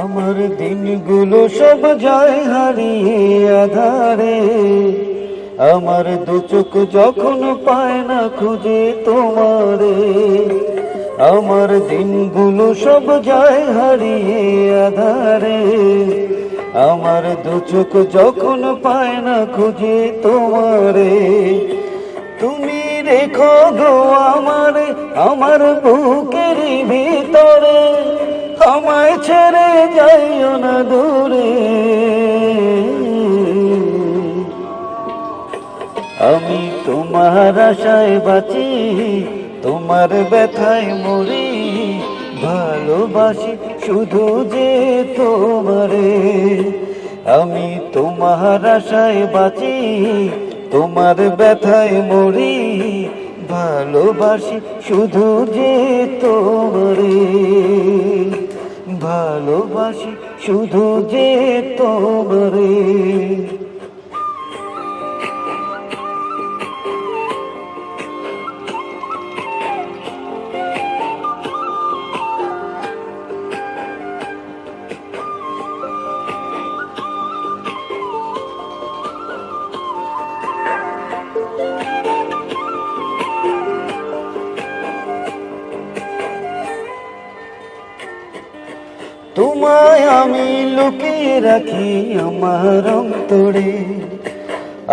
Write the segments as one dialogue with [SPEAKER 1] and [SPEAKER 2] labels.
[SPEAKER 1] আমার দিনগুলো সব যায় হারিয়ে আধারে। আমার দু চোখ যখন পায় না খুঁজে তোমারে। আমার দিনগুলো সব যায় হারিয়ে আধারে। আমার দু চোখ যখন পায় না খুঁজে তোমারে। তুমি রেখো গো আমার আমার ভিতরে আমায় ছেড়ে যাইও না দূরে। আমি তোমার আশায় বাঁচি, তোমার ব্যথায় মরি, ভালোবাসি শুধু যে তোমারে। আমি তোমার আশায় বাঁচি, তোমার ব্যথায় মরি, ভালোবাসি শুধু যে তোমারে। ভালোবাসি শুধু যে তোমারে। তোমায় আমি লুকিয়ে রাখি আমার অন্তরে।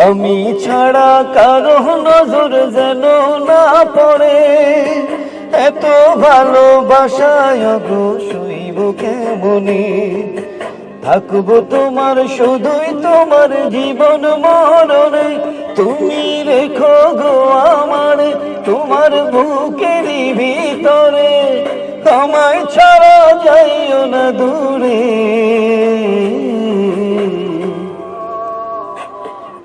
[SPEAKER 1] আমি ছাড়া কারও নজর যেন না পড়ে। এত ভালোবাসায় গো শৈব কেমনে? থাকব তোমার, শুধুই তোমার জীবন মরণে। তুমি রেখো গো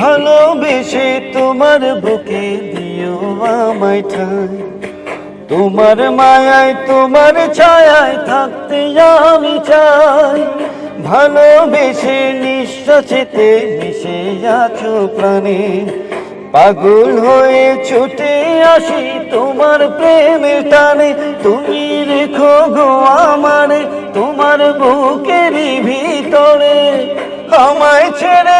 [SPEAKER 1] ভালোবেসে তোমার বুকে দিও আমায় ঠাই। তোমার মায়ায়, তোমার ছায়ায় থাকতে আমি চাই। ভালোবেসে নিঃশ্বাসেতে মিশে আছো প্রাণে। পাগল হয়ে ছুটে আসি তোমার প্রেমের টানে। তুমি রেখো গো আমার, তোমার বুকের ভিতরে। আমায় ছেড়ে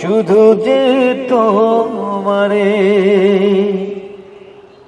[SPEAKER 1] শুধু যে তোমারে